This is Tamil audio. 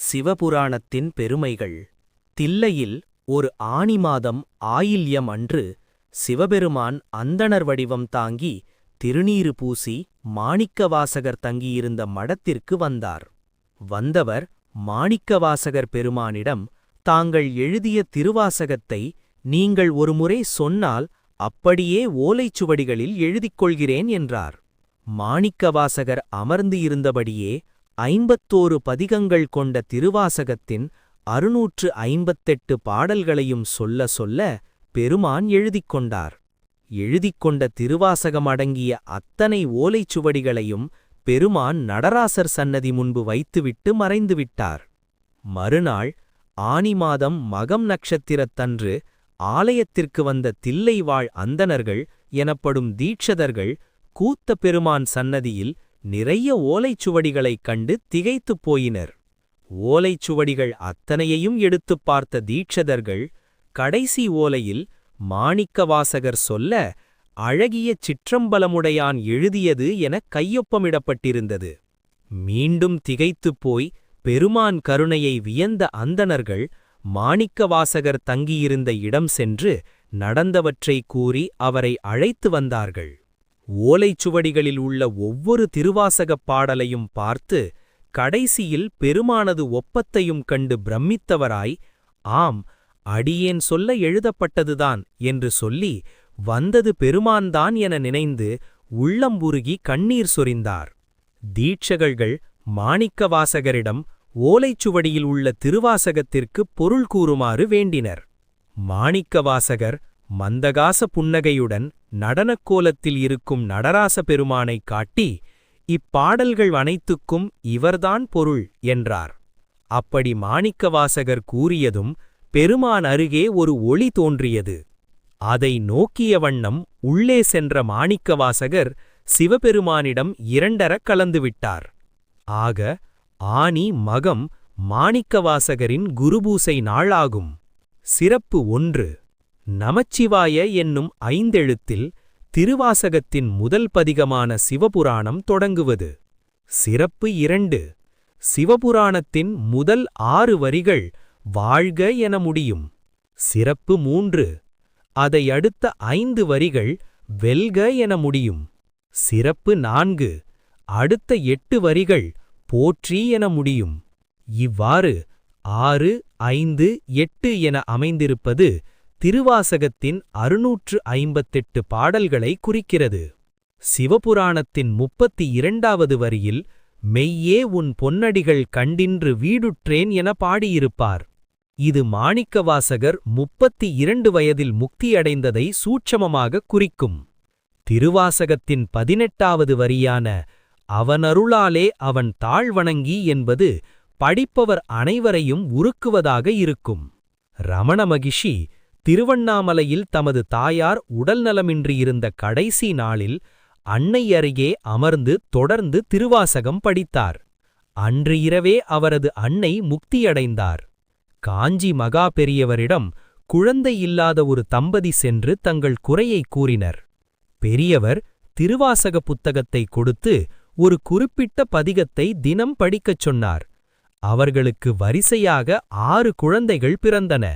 சிவபுராணத்தின் பெருமைகள். தில்லையில் ஒரு ஆணி மாதம் ஆயில்யம் அன்று சிவபெருமான் அந்தணர் வடிவம் தாங்கி திருநீறு பூசி மாணிக்கவாசகர் தங்கியிருந்த மடத்திற்கு வந்தார். வந்தவர் மாணிக்கவாசகர் பெருமானிடம் தாங்கள் எழுதிய திருவாசகத்தை நீங்கள் ஒருமுறை சொன்னால் அப்படியே ஓலைச்சுவடிகளில் எழுதிக் கொள்கிறேன் என்றார். மாணிக்கவாசகர் அமர்ந்து இருந்தபடியே ஐம்பத்தோரு பதிகங்கள் கொண்ட திருவாசகத்தின் அறுநூற்று ஐம்பத்தெட்டு பாடல்களையும் சொல்ல சொல்ல பெருமான் எழுதிக் கொண்டார். எழுதிக் கொண்ட திருவாசகம் அடங்கிய அத்தனை ஓலைச்சுவடிகளையும் பெருமான் நடராசர் சன்னதி முன்பு வைத்துவிட்டு மறைந்துவிட்டார் மறுநாள் ஆனி மாதம் மகம் நட்சத்திரத்தன்று ஆலயத்திற்கு வந்த தில்லைவாழ் அந்தனர்கள் அந்தணர்கள் எனப்படும் தீட்சதர்கள் கூத்த பெருமான் சன்னதியில் நிறைய ஓலைச்சுவடிகளைக் கண்டு திகைத்துப் போயினர். ஓலைச்சுவடிகள் அத்தனையையும் எடுத்துப் பார்த்த தீட்சதர்கள் கடைசி ஓலையில் மாணிக்கவாசகர் சொல்ல அழகிய சிற்றம்பலமுடையான் எழுதியது எனக் கையொப்பமிடப்பட்டிருந்தது. மீண்டும் திகைத்துப் போய் பெருமான் கருணையை வியந்த அந்தணர்கள் மாணிக்கவாசகர் தங்கியிருந்த இடம் சென்று நடந்தவற்றை கூறி அவரை அழைத்து வந்தார்கள். ஓலைச்சுவடிகளில் உள்ள ஒவ்வொரு திருவாசகப் பாடலையும் பார்த்து கடைசியில் பெருமானது ஒப்பத்தையும் கண்டு பிரமித்தவராய் ஆம் அடியேன் சொல்ல எழுதப்பட்டதுதான் என்று சொல்லி வந்தது பெருமான்தான் என நினைந்து உள்ளம்புருகி கண்ணீர் சொரிந்தார். தீட்சகர்கள் மாணிக்கவாசகரிடம் ஓலைச்சுவடியில் உள்ள திருவாசகத்திற்கு பொருள் கூறுமாறு வேண்டினர். மாணிக்கவாசகர் மந்தகாச புன்னகையுடன் நடனக் கோலத்தில் இருக்கும் நடராச பெருமானைக் காட்டி இப்பாடல்கள் அனைத்துக்கும் இவர்தான் பொருள் என்றார். அப்படி மாணிக்கவாசகர் கூறியதும் பெருமான் அருகே ஒரு ஒளி தோன்றியது. அதை நோக்கிய வண்ணம் உள்ளே சென்ற மாணிக்கவாசகர் சிவபெருமானிடம் இரண்டரக் கலந்துவிட்டார். ஆக ஆனி மகம் மாணிக்கவாசகரின் குருபூசை நாளாகும். சிறப்பு ஒன்று. நமச்சிவாய என்னும் ஐந்தெழுத்தில் திருவாசகத்தின் முதல் பதிகமான சிவபுராணம் தொடங்குவது. சிறப்பு இரண்டு. சிவபுராணத்தின் முதல் ஆறு வரிகள் வாழ்க என முடியும். சிறப்பு மூன்று. அதை அடுத்த ஐந்து வரிகள் வெல்க என முடியும். சிறப்பு நான்கு. அடுத்த எட்டு வரிகள் போற்றி என முடியும். இவ்வாறு ஆறு ஐந்து எட்டு என அமைந்திருப்பது திருவாசகத்தின் அறுநூற்று ஐம்பத்தெட்டு பாடல்களை குறிக்கிறது. சிவபுராணத்தின் முப்பத்தி இரண்டாவது வரியில் மெய்யே உன் பொன்னடிகள் கண்டின்று வீடுற்றேன் என பாடியிருப்பார். இது மாணிக்கவாசகர் முப்பத்தி இரண்டு வயதில் முக்தியடைந்ததை சூட்சமமாக குறிக்கும். திருவாசகத்தின் பதினெட்டாவது வரியான அவனருளாலே அவன் தாழ்வணங்கி என்பது படிப்பவர் அனைவரையும் உருக்குவதாக இருக்கும். ரமண மகிஷி திருவண்ணாமலையில் தமது தாயார் உடல்நலமின்றியிருந்த கடைசி நாளில் அன்னை அருகே அமர்ந்து தொடர்ந்து திருவாசகம் படித்தார். அன்று இரவே அவரது அன்னை முக்தியடைந்தார். காஞ்சி மகா பெரியவரிடம் குழந்தை இல்லாத ஒரு தம்பதி சென்று தங்கள் குறையை கூறினர். பெரியவர் திருவாசக புத்தகத்தை கொடுத்து ஒரு குறிப்பிட்ட பதிகத்தை தினம் படிக்கச் சொன்னார். அவர்களுக்கு வரிசையாக ஆறு குழந்தைகள் பிறந்தன.